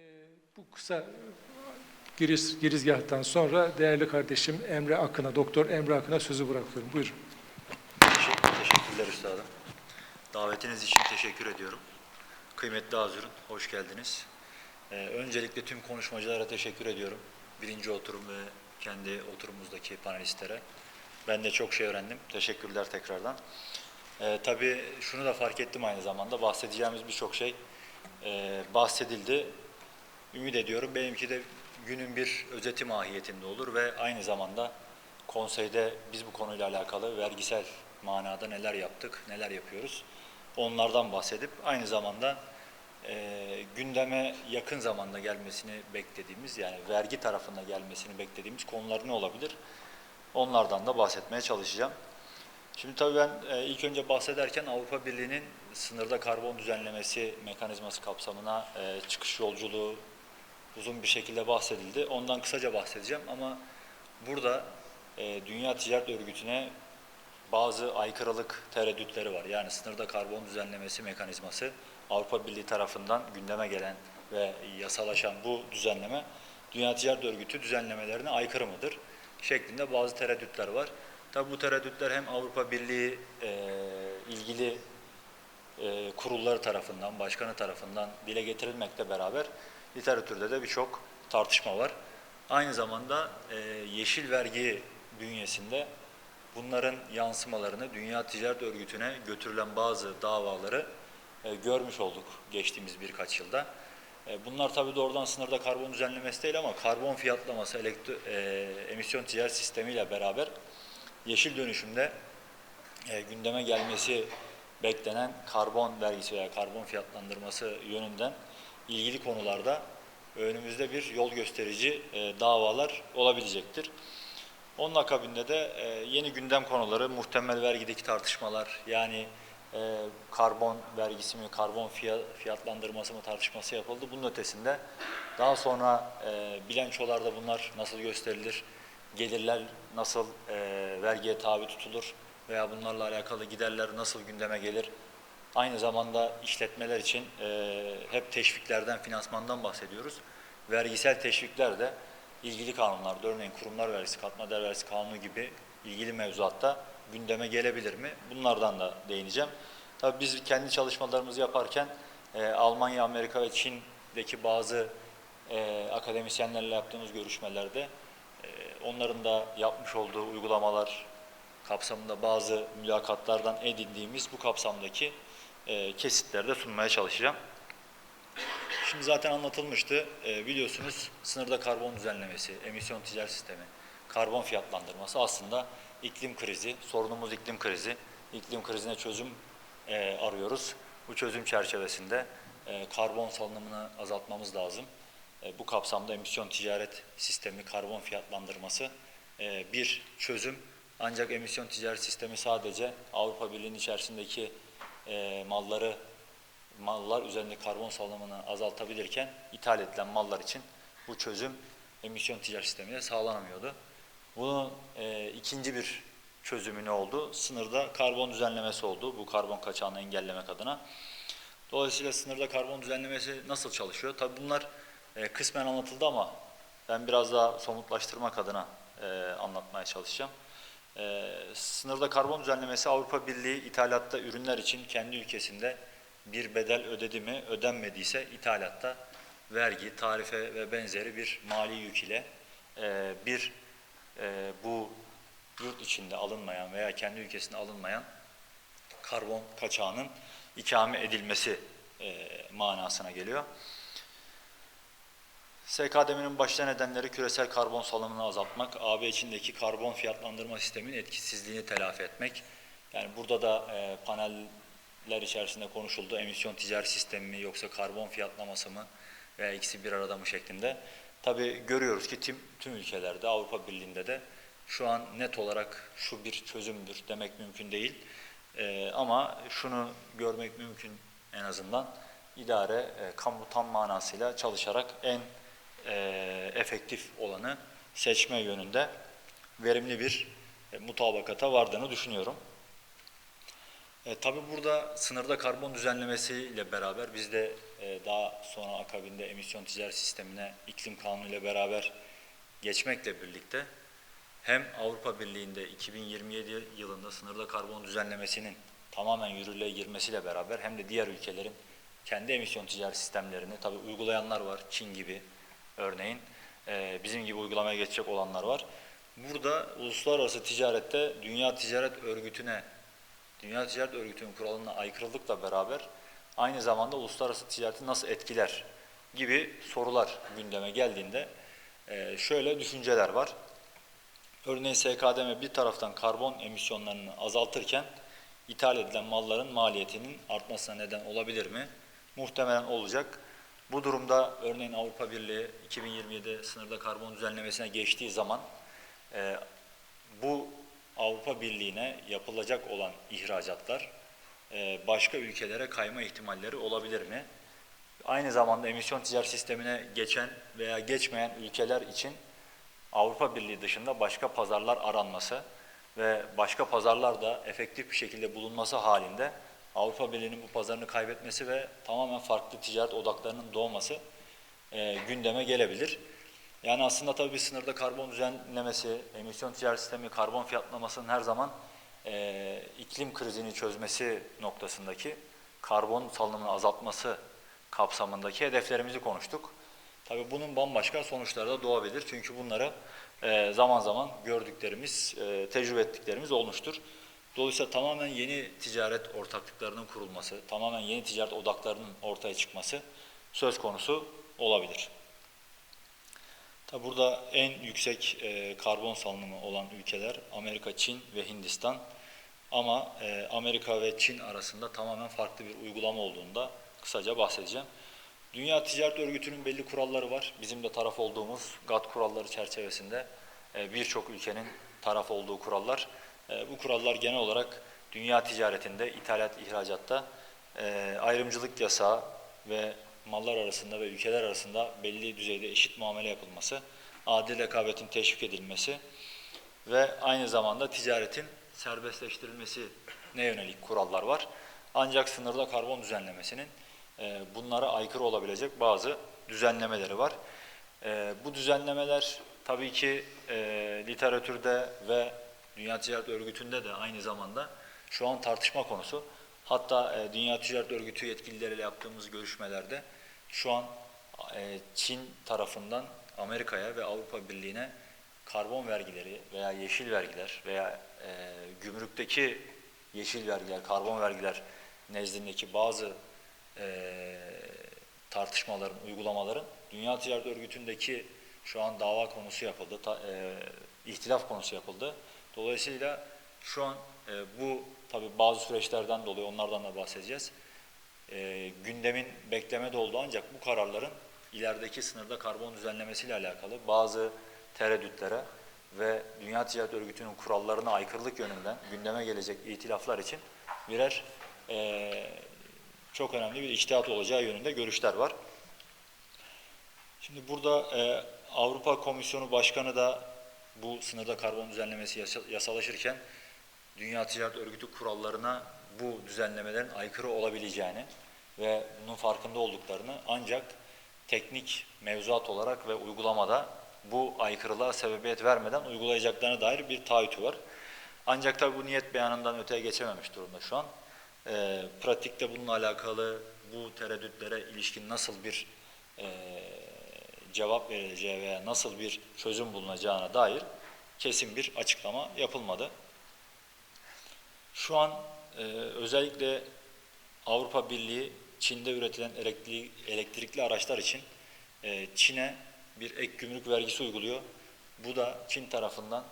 Ben e, bu kısa giriz, girizgahtan sonra değerli kardeşim Emre Akın'a, Doktor Emre Akın'a sözü bırakıyorum. Buyurun. Teşekkür, teşekkürler üstadım. Davetiniz için teşekkür ediyorum. Kıymetli Azur'un, hoş geldiniz. Ee, öncelikle tüm konuşmacılara teşekkür ediyorum. Birinci oturum ve kendi oturumumuzdaki panelistlere. Ben de çok şey öğrendim. Teşekkürler tekrardan. Ee, tabii şunu da fark ettim aynı zamanda. Bahsedeceğimiz birçok şey e, bahsedildi. Ümit ediyorum benimki de günün bir özeti mahiyetinde olur ve aynı zamanda konseyde biz bu konuyla alakalı vergisel manada neler yaptık, neler yapıyoruz onlardan bahsedip aynı zamanda e, gündeme yakın zamanda gelmesini beklediğimiz yani vergi tarafında gelmesini beklediğimiz konular ne olabilir? Onlardan da bahsetmeye çalışacağım. Şimdi tabii ben e, ilk önce bahsederken Avrupa Birliği'nin sınırda karbon düzenlemesi mekanizması kapsamına e, çıkış yolculuğu uzun bir şekilde bahsedildi. Ondan kısaca bahsedeceğim ama burada e, Dünya Ticaret Örgütü'ne bazı aykırılık tereddütleri var. Yani sınırda karbon düzenlemesi mekanizması Avrupa Birliği tarafından gündeme gelen ve yasalaşan bu düzenleme Dünya Ticaret Örgütü düzenlemelerine aykırı mıdır? Şeklinde bazı tereddütler var. Tabi bu tereddütler hem Avrupa Birliği e, ilgili e, kurulları tarafından, başkanı tarafından dile getirilmekle beraber literatürde de birçok tartışma var. Aynı zamanda e, yeşil vergi bünyesinde bunların yansımalarını Dünya Ticaret Örgütü'ne götürülen bazı davaları e, görmüş olduk geçtiğimiz birkaç yılda. E, bunlar tabii doğrudan sınırda karbon düzenlemesi değil ama karbon fiyatlaması, elektro, e, emisyon ticaret sistemiyle beraber yeşil dönüşümde e, gündeme gelmesi beklenen karbon vergisi veya karbon fiyatlandırması yönünden ilgili konularda önümüzde bir yol gösterici e, davalar olabilecektir. Onun akabinde de e, yeni gündem konuları, muhtemel vergideki tartışmalar, yani e, karbon vergisi mi, karbon fiyat, fiyatlandırması mı tartışması yapıldı. Bunun ötesinde daha sonra e, bilançolarda bunlar nasıl gösterilir, gelirler nasıl e, vergiye tabi tutulur veya bunlarla alakalı giderler nasıl gündeme gelir. Aynı zamanda işletmeler için e, hep teşviklerden, finansmandan bahsediyoruz. Vergisel teşvikler de ilgili kanunlarda, örneğin kurumlar vergisi, katma değer vergisi kanunu gibi ilgili mevzuatta gündeme gelebilir mi? Bunlardan da değineceğim. Tabii biz kendi çalışmalarımızı yaparken e, Almanya, Amerika ve Çin'deki bazı e, akademisyenlerle yaptığımız görüşmelerde e, onların da yapmış olduğu uygulamalar kapsamında bazı mülakatlardan edindiğimiz bu kapsamdaki e, kesitleri de sunmaya çalışacağım. Şimdi zaten anlatılmıştı. E, biliyorsunuz sınırda karbon düzenlemesi, emisyon ticaret sistemi, karbon fiyatlandırması aslında iklim krizi, sorunumuz iklim krizi. İklim krizine çözüm e, arıyoruz. Bu çözüm çerçevesinde karbon salınımını azaltmamız lazım. Bu kapsamda emisyon ticaret sistemi, karbon fiyatlandırması bir çözüm. Ancak emisyon ticaret sistemi sadece Avrupa Birliği'nin içerisindeki e, malları mallar üzerinde karbon salınımını azaltabilirken ithal edilen mallar için bu çözüm emisyon ticaret sistemiyle sağlanamıyordu. Bunun e, ikinci bir çözümü ne oldu? Sınırda karbon düzenlemesi oldu bu karbon kaçağını engellemek adına. Dolayısıyla sınırda karbon düzenlemesi nasıl çalışıyor? Tabii bunlar e, kısmen anlatıldı ama ben biraz daha somutlaştırmak adına e, anlatmaya çalışacağım. E, sınırda karbon düzenlemesi Avrupa Birliği ithalatta ürünler için kendi ülkesinde bir bedel ödedi mi, ödenmediyse ithalatta vergi, tarife ve benzeri bir mali yük ile e, bir e, bu yurt içinde alınmayan veya kendi ülkesinde alınmayan karbon kaçağının ikame edilmesi e, manasına geliyor. SKDM'nin başta nedenleri küresel karbon salımını azaltmak, AB içindeki karbon fiyatlandırma sisteminin etkisizliğini telafi etmek. Yani burada da e, paneller içerisinde konuşuldu. Emisyon ticaret sistemi mi yoksa karbon fiyatlaması mı veya ikisi bir arada mı şeklinde. Tabi görüyoruz ki tüm, tüm ülkelerde Avrupa Birliği'nde de şu an net olarak şu bir çözümdür demek mümkün değil. E, ama şunu görmek mümkün en azından idare e, kamu tam manasıyla çalışarak en e, efektif olanı seçme yönünde verimli bir e, mutabakata vardığını düşünüyorum. E, tabii burada sınırda karbon düzenlemesiyle beraber biz de e, daha sonra akabinde emisyon ticaret sistemine iklim kanunu ile beraber geçmekle birlikte hem Avrupa Birliği'nde 2027 yılında sınırda karbon düzenlemesinin tamamen yürürlüğe girmesiyle beraber hem de diğer ülkelerin kendi emisyon ticaret sistemlerini tabii uygulayanlar var. Çin gibi örneğin e, bizim gibi uygulamaya geçecek olanlar var. Burada uluslararası ticarette Dünya Ticaret Örgütü'ne Dünya Ticaret Örgütü'nün kuralına aykırılıkla beraber aynı zamanda uluslararası ticareti nasıl etkiler gibi sorular gündeme geldiğinde e, şöyle düşünceler var. Örneğin SKDM bir taraftan karbon emisyonlarını azaltırken ithal edilen malların maliyetinin artmasına neden olabilir mi? Muhtemelen olacak. Bu durumda örneğin Avrupa Birliği 2027 sınırda karbon düzenlemesine geçtiği zaman e, bu Avrupa Birliği'ne yapılacak olan ihracatlar e, başka ülkelere kayma ihtimalleri olabilir mi? Aynı zamanda emisyon ticaret sistemine geçen veya geçmeyen ülkeler için Avrupa Birliği dışında başka pazarlar aranması ve başka pazarlarda efektif bir şekilde bulunması halinde Avrupa Birliği'nin bu pazarını kaybetmesi ve tamamen farklı ticaret odaklarının doğması e, gündeme gelebilir. Yani aslında tabii bir sınırda karbon düzenlemesi, emisyon ticaret sistemi, karbon fiyatlamasının her zaman e, iklim krizini çözmesi noktasındaki karbon salınımını azaltması kapsamındaki hedeflerimizi konuştuk. Tabii bunun bambaşka sonuçları da doğabilir. Çünkü bunları e, zaman zaman gördüklerimiz, e, tecrübe ettiklerimiz olmuştur. Dolayısıyla tamamen yeni ticaret ortaklıklarının kurulması, tamamen yeni ticaret odaklarının ortaya çıkması söz konusu olabilir. Tabi burada en yüksek e, karbon salınımı olan ülkeler Amerika, Çin ve Hindistan. Ama e, Amerika ve Çin arasında tamamen farklı bir uygulama olduğunda kısaca bahsedeceğim. Dünya Ticaret Örgütü'nün belli kuralları var. Bizim de taraf olduğumuz GATT kuralları çerçevesinde e, birçok ülkenin taraf olduğu kurallar. E, bu kurallar genel olarak dünya ticaretinde, ithalat, ihracatta e, ayrımcılık yasağı ve mallar arasında ve ülkeler arasında belli düzeyde eşit muamele yapılması, adil rekabetin teşvik edilmesi ve aynı zamanda ticaretin serbestleştirilmesi ne yönelik kurallar var. Ancak sınırda karbon düzenlemesinin e, bunlara aykırı olabilecek bazı düzenlemeleri var. E, bu düzenlemeler tabii ki literatürde ve Dünya Ticaret Örgütü'nde de aynı zamanda şu an tartışma konusu. Hatta e, Dünya Ticaret Örgütü yetkilileriyle yaptığımız görüşmelerde şu an e, Çin tarafından Amerika'ya ve Avrupa Birliği'ne karbon vergileri veya yeşil vergiler veya e, gümrükteki yeşil vergiler, karbon vergiler nezdindeki bazı e, tartışmaların, uygulamaların Dünya Ticaret Örgütü'ndeki şu an dava konusu yapıldı, ta, e, ihtilaf konusu yapıldı. Dolayısıyla şu an e, bu tabi bazı süreçlerden dolayı onlardan da bahsedeceğiz. E, gündemin beklemede olduğu ancak bu kararların ilerideki sınırda karbon düzenlemesiyle alakalı bazı tereddütlere ve Dünya Ticaret Örgütü'nün kurallarına aykırılık yönünden gündeme gelecek itilaflar için birer e, çok önemli bir içtihat olacağı yönünde görüşler var. Şimdi burada e, Avrupa Komisyonu Başkanı da bu sınırda karbon düzenlemesi yasa- yasalaşırken Dünya Ticaret Örgütü kurallarına bu düzenlemelerin aykırı olabileceğini ve bunun farkında olduklarını ancak teknik mevzuat olarak ve uygulamada bu aykırılığa sebebiyet vermeden uygulayacaklarına dair bir taahhütü var. Ancak tabi bu niyet beyanından öteye geçememiş durumda şu an. E, pratikte bununla alakalı bu tereddütlere ilişkin nasıl bir e, cevap verileceği veya nasıl bir çözüm bulunacağına dair kesin bir açıklama yapılmadı. Şu an e, özellikle Avrupa Birliği Çin'de üretilen elektrikli, elektrikli araçlar için e, Çin'e bir ek gümrük vergisi uyguluyor. Bu da Çin tarafından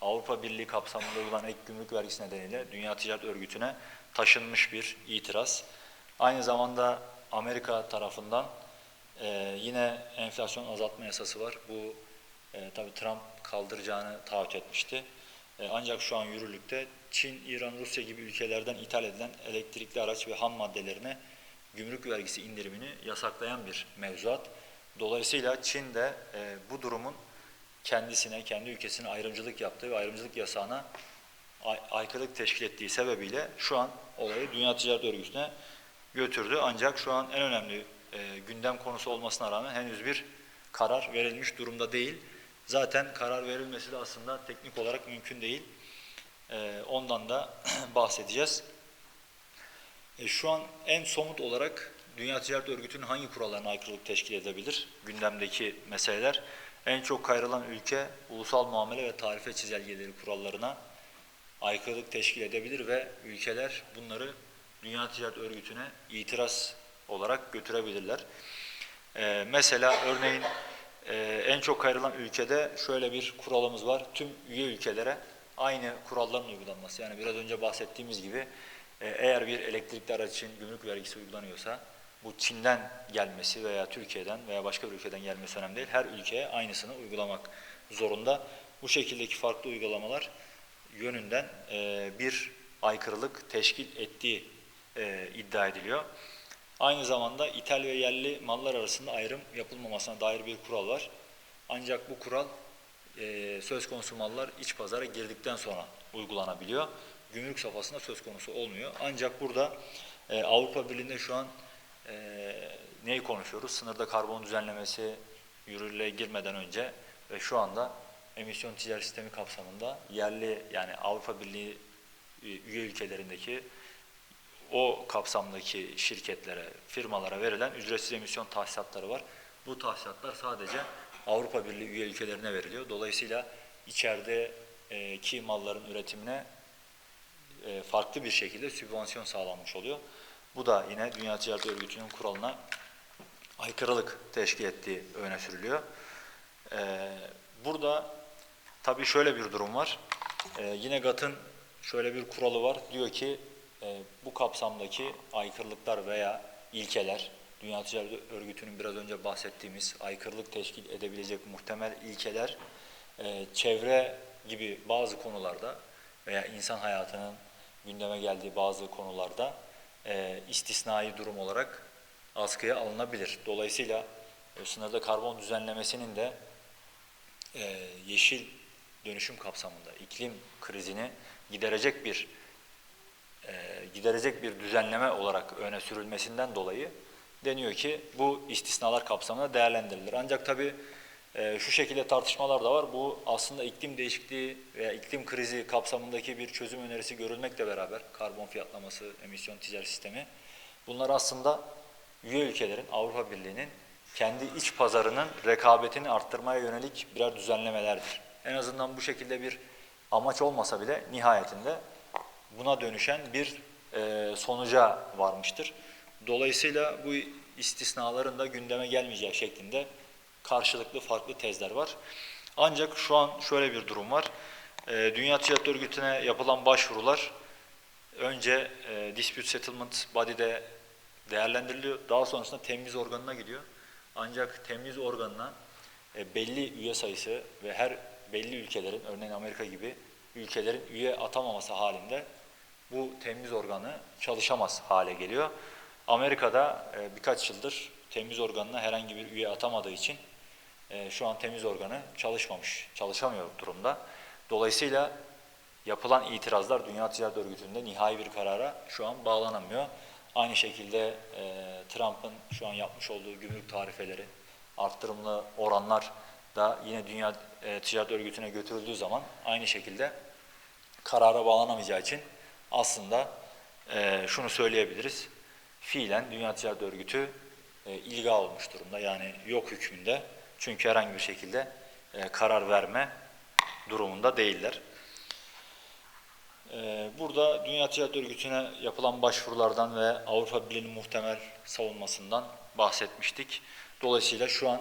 Avrupa Birliği kapsamında uygulanan ek gümrük vergisi nedeniyle Dünya Ticaret Örgütü'ne taşınmış bir itiraz. Aynı zamanda Amerika tarafından e, yine enflasyon azaltma yasası var. Bu e, tabii Trump kaldıracağını taahhüt etmişti. E, ancak şu an yürürlükte Çin, İran, Rusya gibi ülkelerden ithal edilen elektrikli araç ve ham maddelerine gümrük vergisi indirimini yasaklayan bir mevzuat. Dolayısıyla Çin de e, bu durumun kendisine, kendi ülkesine ayrımcılık yaptığı ve ayrımcılık yasağına ay- aykırılık teşkil ettiği sebebiyle şu an olayı Dünya Ticaret Örgütü'ne götürdü. Ancak şu an en önemli e, gündem konusu olmasına rağmen henüz bir karar verilmiş durumda değil. Zaten karar verilmesi de aslında teknik olarak mümkün değil. E, ondan da bahsedeceğiz. E, şu an en somut olarak Dünya Ticaret Örgütü'nün hangi kurallarına aykırılık teşkil edebilir? Gündemdeki meseleler. En çok kayrılan ülke ulusal muamele ve tarife çizelgeleri kurallarına aykırılık teşkil edebilir ve ülkeler bunları Dünya Ticaret Örgütü'ne itiraz olarak götürebilirler. Ee, mesela örneğin e, en çok ayrılan ülkede şöyle bir kuralımız var. Tüm üye ülkelere aynı kuralların uygulanması. Yani biraz önce bahsettiğimiz gibi e, eğer bir elektrikli araç için gümrük vergisi uygulanıyorsa bu Çin'den gelmesi veya Türkiye'den veya başka bir ülkeden gelmesi önemli değil. Her ülkeye aynısını uygulamak zorunda. Bu şekildeki farklı uygulamalar yönünden e, bir aykırılık teşkil ettiği e, iddia ediliyor. Aynı zamanda ithal ve yerli mallar arasında ayrım yapılmamasına dair bir kural var. Ancak bu kural e, söz konusu mallar iç pazara girdikten sonra uygulanabiliyor. Gümrük safhasında söz konusu olmuyor. Ancak burada e, Avrupa Birliği'nde şu an e, neyi konuşuyoruz? Sınırda karbon düzenlemesi yürürlüğe girmeden önce ve şu anda emisyon ticaret sistemi kapsamında yerli yani Avrupa Birliği e, üye ülkelerindeki o kapsamdaki şirketlere, firmalara verilen ücretsiz emisyon tahsisatları var. Bu tahsisatlar sadece Avrupa Birliği üye ülkelerine veriliyor. Dolayısıyla içerideki malların üretimine e, farklı bir şekilde sübvansiyon sağlanmış oluyor. Bu da yine Dünya Ticaret Örgütü'nün kuralına aykırılık teşkil ettiği öne sürülüyor. Ee, burada tabii şöyle bir durum var. Ee, yine GATT'ın şöyle bir kuralı var. Diyor ki e, bu kapsamdaki aykırılıklar veya ilkeler, Dünya Ticaret Örgütü'nün biraz önce bahsettiğimiz aykırılık teşkil edebilecek muhtemel ilkeler, e, çevre gibi bazı konularda veya insan hayatının gündeme geldiği bazı konularda e, istisnai durum olarak askıya alınabilir. Dolayısıyla e, sınırda karbon düzenlemesinin de yeşil dönüşüm kapsamında iklim krizini giderecek bir giderecek bir düzenleme olarak öne sürülmesinden dolayı deniyor ki bu istisnalar kapsamında değerlendirilir. Ancak tabii e, şu şekilde tartışmalar da var. Bu aslında iklim değişikliği veya iklim krizi kapsamındaki bir çözüm önerisi görülmekle beraber karbon fiyatlaması, emisyon ticaret sistemi bunlar aslında üye ülkelerin Avrupa Birliği'nin kendi iç pazarının rekabetini arttırmaya yönelik birer düzenlemelerdir. En azından bu şekilde bir amaç olmasa bile nihayetinde buna dönüşen bir e, sonuca varmıştır. Dolayısıyla bu istisnaların da gündeme gelmeyeceği şeklinde karşılıklı farklı tezler var. Ancak şu an şöyle bir durum var. E, Dünya Ticaret Örgütü'ne yapılan başvurular önce e, Dispute Settlement Body'de değerlendiriliyor. Daha sonrasında temiz organına gidiyor. Ancak temiz organına e, belli üye sayısı ve her belli ülkelerin, örneğin Amerika gibi ülkelerin üye atamaması halinde bu temiz organı çalışamaz hale geliyor. Amerika'da e, birkaç yıldır temiz organına herhangi bir üye atamadığı için e, şu an temiz organı çalışmamış, çalışamıyor durumda. Dolayısıyla yapılan itirazlar Dünya Ticaret Örgütü'nde nihai bir karara şu an bağlanamıyor. Aynı şekilde e, Trump'ın şu an yapmış olduğu gümrük tarifeleri, arttırımlı oranlar da yine Dünya e, Ticaret Örgütü'ne götürüldüğü zaman aynı şekilde karara bağlanamayacağı için aslında e, şunu söyleyebiliriz. Fiilen Dünya Ticaret Örgütü e, ilga olmuş durumda. Yani yok hükmünde. Çünkü herhangi bir şekilde e, karar verme durumunda değiller. Ee, Burada Dünya Ticaret Örgütü'ne yapılan başvurulardan ve Avrupa Birliği'nin muhtemel savunmasından bahsetmiştik. Dolayısıyla şu an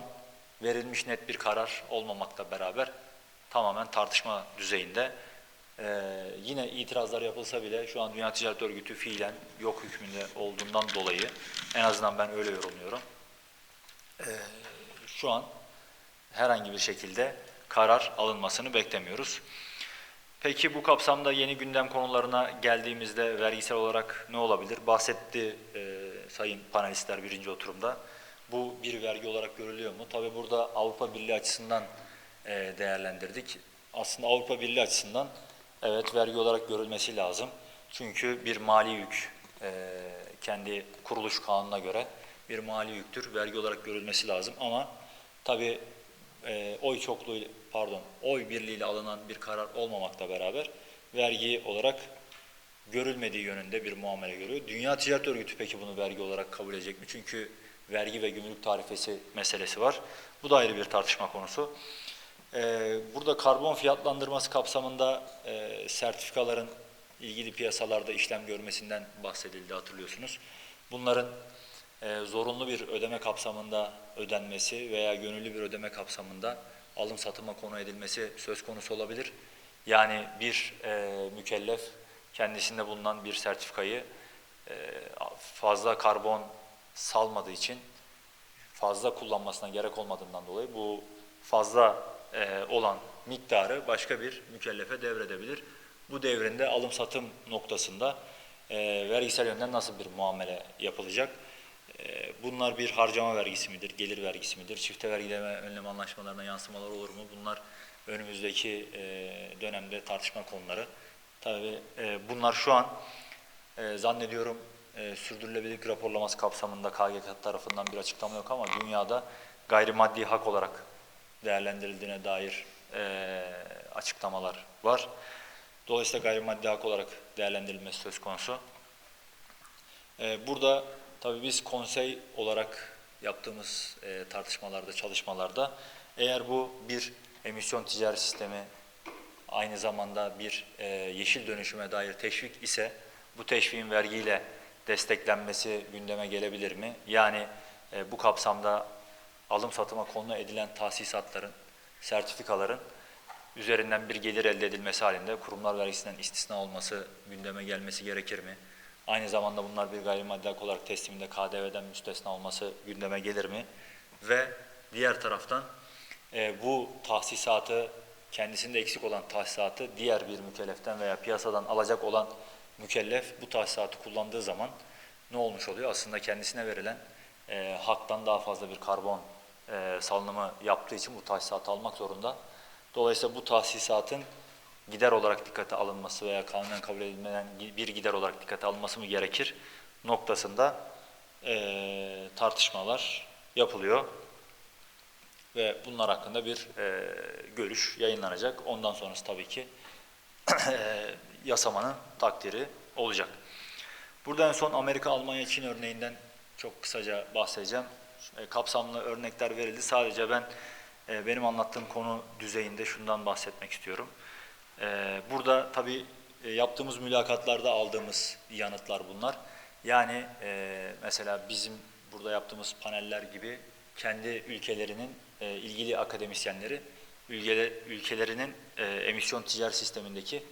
verilmiş net bir karar olmamakla beraber tamamen tartışma düzeyinde. Ee, yine itirazlar yapılsa bile şu an Dünya Ticaret Örgütü fiilen yok hükmünde olduğundan dolayı en azından ben öyle yorumluyorum. Ee, şu an herhangi bir şekilde karar alınmasını beklemiyoruz. Peki bu kapsamda yeni gündem konularına geldiğimizde vergisel olarak ne olabilir? Bahsetti e, sayın panelistler birinci oturumda. Bu bir vergi olarak görülüyor mu? Tabii burada Avrupa Birliği açısından e, değerlendirdik. Aslında Avrupa Birliği açısından evet vergi olarak görülmesi lazım. Çünkü bir mali yük e, kendi kuruluş kanununa göre bir mali yüktür. Vergi olarak görülmesi lazım ama tabii e, oy çokluğu pardon oy birliğiyle alınan bir karar olmamakla beraber vergi olarak görülmediği yönünde bir muamele görüyor. Dünya Ticaret Örgütü peki bunu vergi olarak kabul edecek mi? Çünkü vergi ve gümrük tarifesi meselesi var. Bu da ayrı bir tartışma konusu. Ee, burada karbon fiyatlandırması kapsamında e, sertifikaların ilgili piyasalarda işlem görmesinden bahsedildi hatırlıyorsunuz. Bunların e, zorunlu bir ödeme kapsamında ödenmesi veya gönüllü bir ödeme kapsamında alım satıma konu edilmesi söz konusu olabilir. Yani bir e, mükellef kendisinde bulunan bir sertifikayı fazla karbon salmadığı için fazla kullanmasına gerek olmadığından dolayı bu fazla e, olan miktarı başka bir mükellefe devredebilir. Bu devrinde alım satım noktasında e, vergisel yönden nasıl bir muamele yapılacak? E, bunlar bir harcama vergisi midir, gelir vergisi midir, çifte vergileme önlem anlaşmalarına yansımalar olur mu? Bunlar önümüzdeki dönemde tartışma konuları. Tabii bunlar şu an zannediyorum e, sürdürülebilirlik raporlaması kapsamında KGK tarafından bir açıklama yok ama dünyada gayrimaddi hak olarak değerlendirildiğine dair e, açıklamalar var. Dolayısıyla gayrimaddi hak olarak değerlendirilmesi söz konusu. E, burada tabii biz konsey olarak yaptığımız e, tartışmalarda, çalışmalarda eğer bu bir emisyon ticari sistemi aynı zamanda bir e, yeşil dönüşüme dair teşvik ise bu teşviğin vergiyle desteklenmesi gündeme gelebilir mi? Yani e, bu kapsamda alım satıma konu edilen tahsisatların, sertifikaların üzerinden bir gelir elde edilmesi halinde kurumlar vergisinden istisna olması gündeme gelmesi gerekir mi? Aynı zamanda bunlar bir gayrimaddi olarak tesliminde KDV'den müstesna olması gündeme gelir mi? Ve diğer taraftan e, bu tahsisatı kendisinde eksik olan tahsisatı diğer bir mükelleften veya piyasadan alacak olan mükellef bu tahsisatı kullandığı zaman ne olmuş oluyor? Aslında kendisine verilen e, haktan daha fazla bir karbon e, salınımı yaptığı için bu tahsisatı almak zorunda. Dolayısıyla bu tahsisatın gider olarak dikkate alınması veya kanunen kabul edilmeyen bir gider olarak dikkate alınması mı gerekir noktasında e, tartışmalar yapılıyor ve bunlar hakkında bir e, görüş yayınlanacak. Ondan sonrası tabii ki e, yasamanın takdiri olacak. Burada en son Amerika, Almanya, Çin örneğinden çok kısaca bahsedeceğim. E, kapsamlı örnekler verildi. Sadece ben e, benim anlattığım konu düzeyinde şundan bahsetmek istiyorum. E, burada tabii yaptığımız mülakatlarda aldığımız yanıtlar bunlar. Yani mesela bizim burada yaptığımız paneller gibi kendi ülkelerinin ilgili akademisyenleri ülkeler, ülkelerinin emisyon ticaret sistemindeki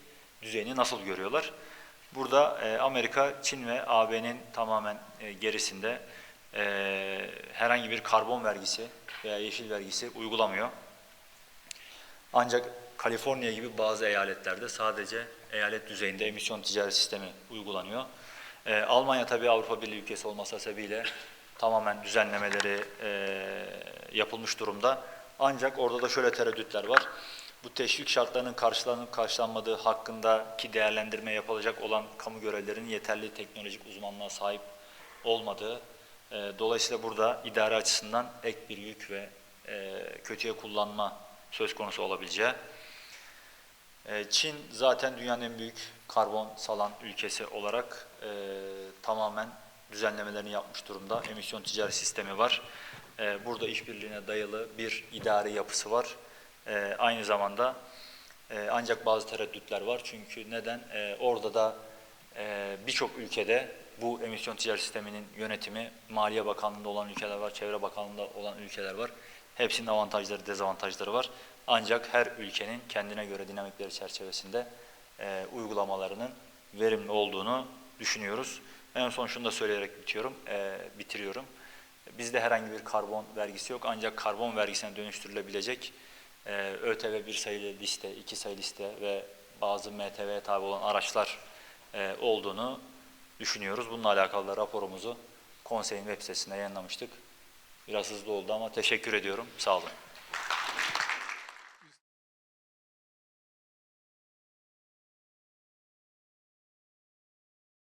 düzeyini nasıl görüyorlar? Burada Amerika, Çin ve AB'nin tamamen e, gerisinde e, herhangi bir karbon vergisi veya yeşil vergisi uygulamıyor. Ancak Kaliforniya gibi bazı eyaletlerde sadece eyalet düzeyinde emisyon ticaret sistemi uygulanıyor. E, Almanya tabii Avrupa Birliği ülkesi olması sebebiyle tamamen düzenlemeleri e, yapılmış durumda. Ancak orada da şöyle tereddütler var. Bu teşvik şartlarının karşılanıp karşılanmadığı hakkındaki değerlendirme yapılacak olan kamu görevlilerinin yeterli teknolojik uzmanlığa sahip olmadığı, e, dolayısıyla burada idare açısından ek bir yük ve e, kötüye kullanma söz konusu olabileceği. E, Çin zaten dünyanın en büyük karbon salan ülkesi olarak e, tamamen düzenlemelerini yapmış durumda. Emisyon ticaret sistemi var. E, burada işbirliğine dayalı bir idari yapısı var. Aynı zamanda e, ancak bazı tereddütler var. Çünkü neden? Orada da birçok ülkede bu emisyon ticaret sisteminin yönetimi Maliye Bakanlığı'nda olan ülkeler var, Çevre Bakanlığı'nda olan ülkeler var. Hepsinin avantajları, dezavantajları var. Ancak her ülkenin kendine göre dinamikleri çerçevesinde e, uygulamalarının verimli olduğunu düşünüyoruz. En son şunu da söyleyerek bitiyorum, e, bitiriyorum. Bizde herhangi bir karbon vergisi yok ancak karbon vergisine dönüştürülebilecek e, ÖTV bir sayılı liste, iki sayılı liste ve bazı MTV'ye tabi olan araçlar e, olduğunu düşünüyoruz. Bununla alakalı raporumuzu konseyin web sitesinde yayınlamıştık. Biraz hızlı oldu ama teşekkür ediyorum. Sağ olun.